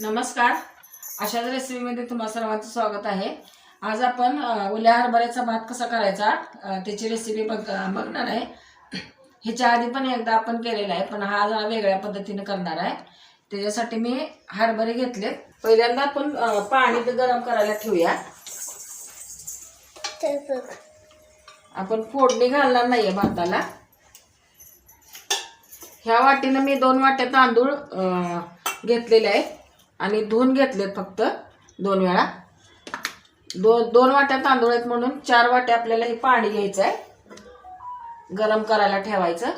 नमस्कार. अशाच रेसिपीमध्ये तुम्हा सर्वांचं स्वागत आहे. आज आपण ओल्या हरभऱ्याचा भात कसा करायचा त्याची रेसिपी बघ बघणार आहे. ह्याच्या आधी पण एकदा आपण केलेला आहे पण हा जरा वेगळ्या पद्धतीने करणार आहे. त्याच्यासाठी मी हरभरे घेतलेत. पहिल्यांदा आपण पाणी ते गरम करायला ठेवूया. आपण फोडणी घालणार नाहीये भाताला. ह्या वाटीनं मी दोन वाट्या तांदूळ घेतलेले आहेत. आणि धुवून घेतलेत फक्त दोन वेळा. दोन दोन वाट्या तांदूळ आहेत म्हणून चार वाट्या आपल्याला हे पाणी घ्यायचं आहे. गरम करायला ठेवायचं.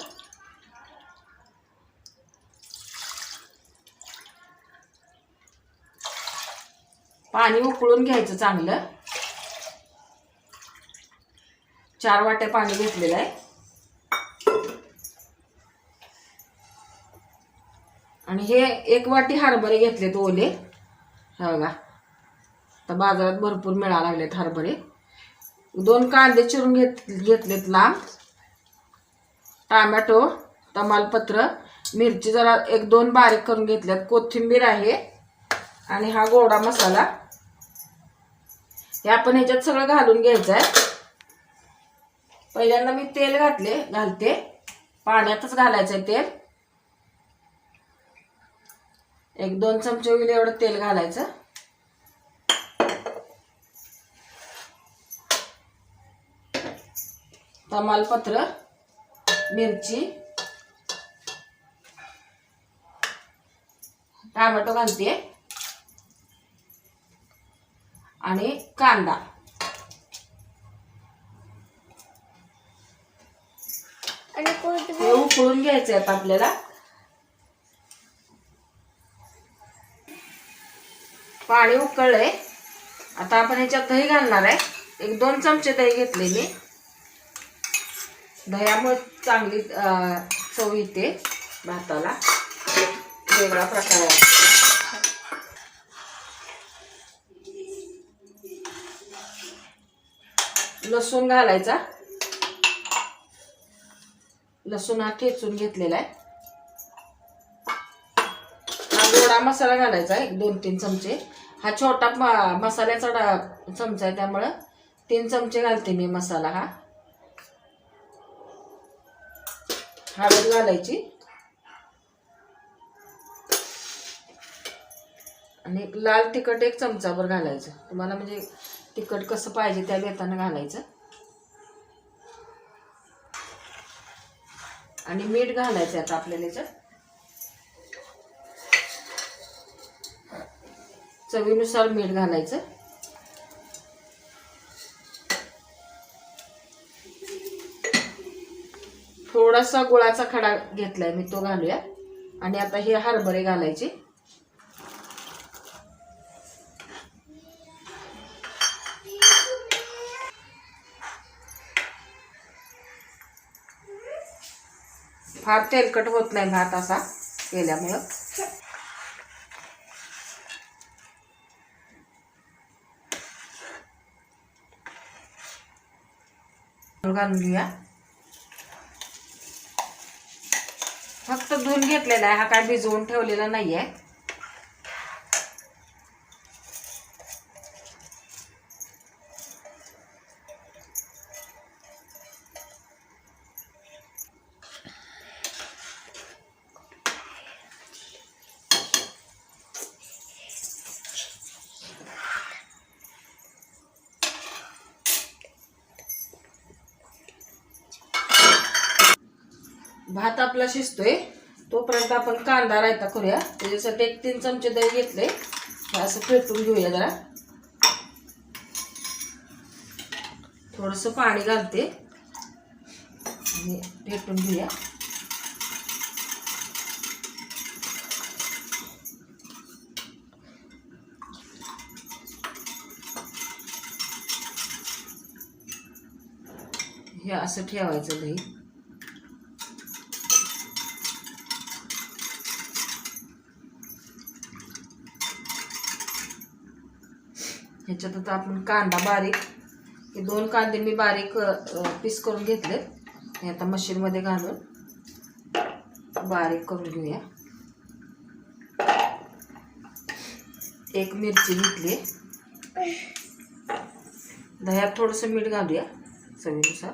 पाणी उकळून घ्यायचं चांगलं. चार वाट्या पाणी घेतलेलं आहे. आणि हे एक वाटी हरभरे घेतलेत ओले. हे बघा. तर बाजारात भरपूर मिळायला लागलेत हरभरे. दोन कांदे चिरून घेत घेतलेत लांब. टोमॅटो तमालपत्र मिरची जरा एक दोन बारीक करून घेतल्यात. कोथिंबीर आहे आणि हा गोडा मसाला. हे आपण ह्याच्यात सगळं घालून घ्यायचं आहे पहिल्यांदा मी तेल घातले घालते. पाण्यातच घालायचं आहे तेल. एक दोन चमचे होईल एवढं तेल घालायचं. तमालपत्र मिरची टोमॅटो घालते आणि कांदा. हे उकळून घ्यायचं आता आपल्याला. पाणी उकळलंय. आता आपण ह्याच्यात दही घालणार आहे. एक दोन चमचे दही घेतले मी दह्यामुळे चांगली चव येते भाताला. वेगळा प्रकार आहे. लसूण घालायचा. लसूण हा ठेचून घेतलेला आहे. हा गोडा मसाला घालायचा एक दोन तीन चमचे. हा छोटा म- मसाल्याचा डा- चमचा आहे त्यामुळं तीन चमचे घालते मी मसाला हा. हळद घालायची. आणि एक लाल तिखट एक चमचाभर घालायचं. तुम्हाला म्हणजे तिखट कसं पाहिजे त्या घेताना घालायचं. आणि मीठ घालायचं आता आपल्याला याच्यात. चवीनुसार मीठ घालायचं. थोडासा गुळाचा खडा घेतलाय मी तो घालूया. आणि आता हे हरभरे घालायचे. फार तेलकट होत नाही भात असा केल्यामुळं. घालून घेऊया फक्त धुवून घेतलेला आहे. हा काय भिजवून ठेवलेला नाहीये. भात आपला शिजतोय. तोपर्यंत आपण कांदा रायता करूया. त्याच्यासाठी एक तीन चमचे दही घेतले. हे असं फेटून घेऊया जरा. थोडस पाणी घालते. आणि फेटून घेऊया. हे असं ठेवायचं दही. ह्याच्यात आता आपण कांदा बारीक हे दोन कांदे मी बारीक पीस करून घेतले. हे आता मशीनमध्ये घालून बारीक करून घेऊया. एक मिरची घेतली. दह्यात थोडंसं मीठ घालूया चवीनुसार.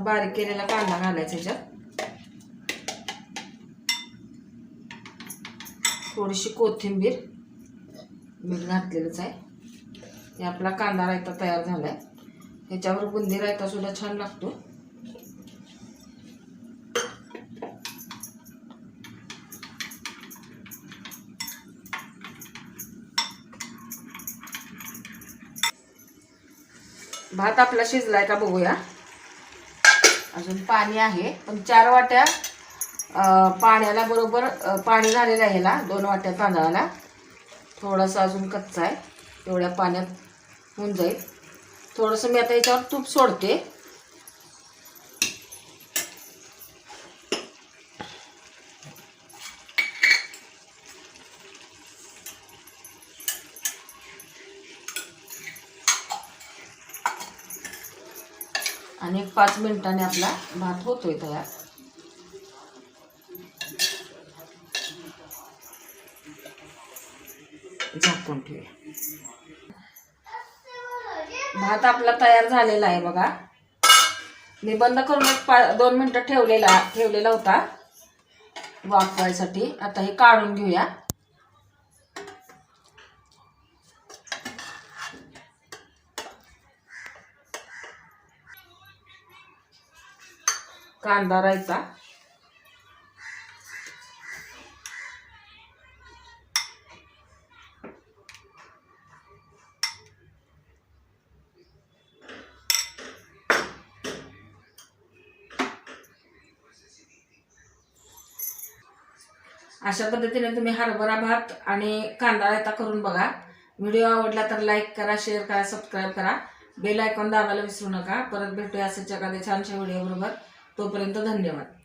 हा बारीक केलेला कांदा घालायचा ह्याच्यात थोडीशी कोथिंबीर मीठ घातलेलंच आहे. हे आपला कांदा रायता तयार झालाय. ह्याच्यावर बुंदी रायता सुद्धा छान लागतो. भात आपला शिजलाय का बघूया. अजून पाणी आहे. पण चार वाट्या पाण्याला बरोबर पाणी झालेलं आहे ह्याला दोन वाट्या तांदळाला. थोडासा अजून कच्चा आहे. तेवढ्या पाण्यात होऊन जाईल. थोडंसं मी आता याच्यावर तूप सोडते. आणि एक पाच मिनिटाने आपला भात होतोय तयार. झाकून ठेवूया. भात आपला तयार झालेला आहे बघा. मी बंद करून एक पा दोन मिनटं ठेवलेला ठेवलेला होता वाफवायसाठी. आता हे काढून घेऊया. कांदा रायता अशा पद्धतीने तुम्ही हरभरा भात आणि कांदा रायता करून बघा. व्हिडिओ आवडला तर लाईक करा शेअर करा सबस्क्राईब करा. बेल आयकॉन दाबायला विसरू नका. परत भेटूया असंच एखाद्या छानशा व्हिडिओ बरोबर तोपर्यंत धन्यवाद.